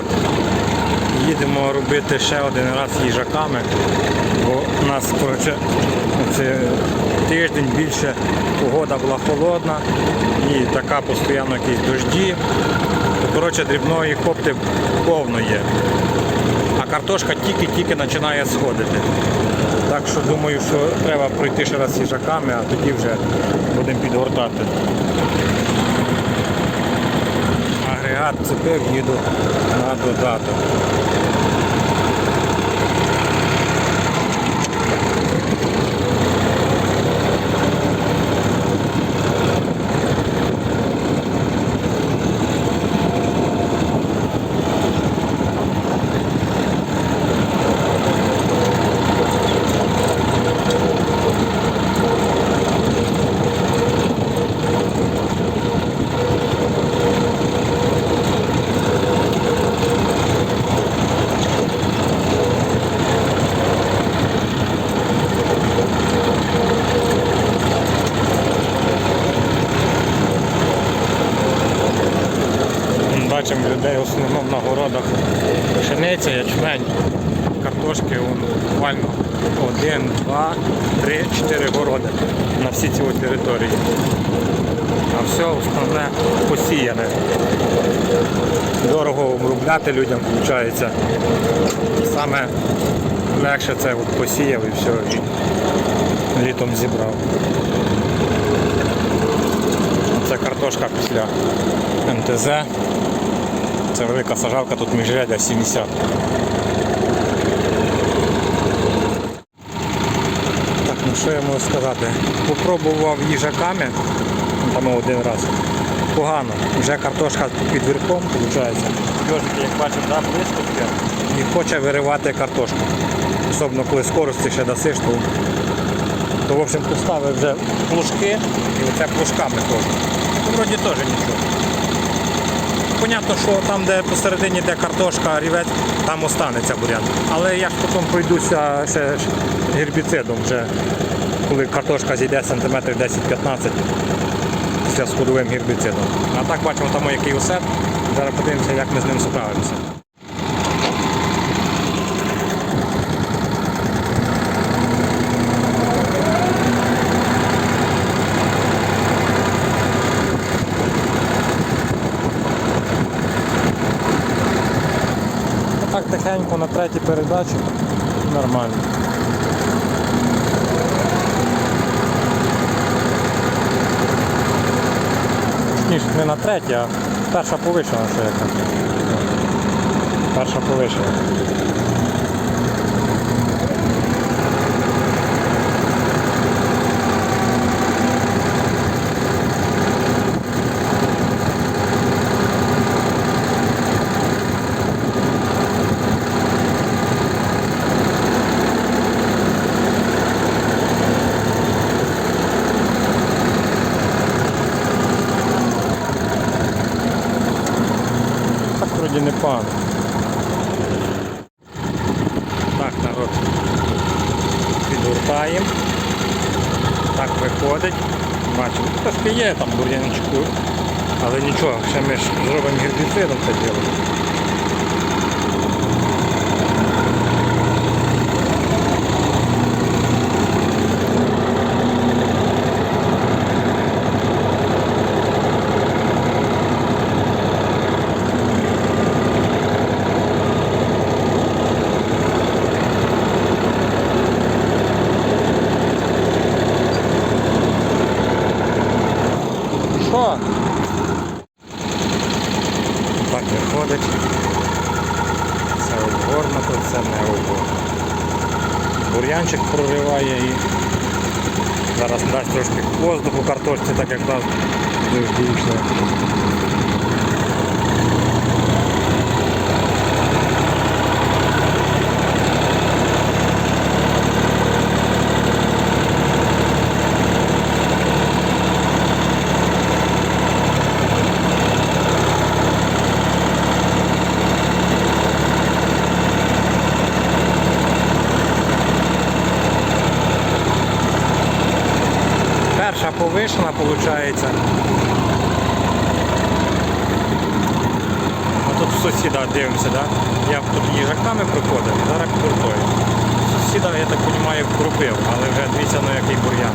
от їдемо робити ще один раз їжаками, бо у нас коротше, це тиждень більше погода була холодна і така постійно якісь дожді. Коротше, дрібної хопти повно є. А картошка тільки-тільки починає сходити. Так що думаю, що треба пройти ще раз їжаками, а тоді вже будемо підгортати. Агрегат цепив, їду на додаток. Бачимо людей в основному на городах пшениця, ячмень, картошки, буквально один, два, три, чотири городи на всі ці території. А все основне посіяне. Дорого обробляти людям виходить. Саме легше це от посіяв і все, літом зібрав. Це картошка після МТЗ. Це велика сажалка, тут міжрядя 70. Так, ну що я можу сказати? Попробував їжаками, там один раз. Погано. Вже картошка під верхом, виходить. Йожики, як бачив, да, близько таке. І хоче виривати картошку. Особливо коли скорості ще дасиш, то, то в общем, поставив вже плужки і оце плужками теж. Ну, вроді теж нічого. Понятно, що там, де посередині де картошка, рівець, там останеться бурян. Але я ж потім пройдуся ще гербіцидом, вже коли картошка зійде сантиметрів 10-15 після сходовим гербіцидом. А так бачимо там який усе. Зараз подивимося, як ми з ним справимося. Так тихенько на третій передачі нормально. Ніж не на третій, а перша повишена ще яка. Перша повишена. Так пан. Так, народ. Підгортаємо. Так виходить. Бачимо, трошки є там бур'янчику. Але нічого, ще ми ж зробимо гербіцидом це діло. Що? Так виходить. Це обгорнуто, це не обгорнуто. Бур'янчик прориває і зараз дасть трошки воздуху картошці, так як нас дуже йшло. Перша повишена. А тут сусіда дивимося, да? я тут їжаками приходив зараз крутою. Сусіда, я так розумію, вкрупив, але вже дивіться, ну який бур'ян.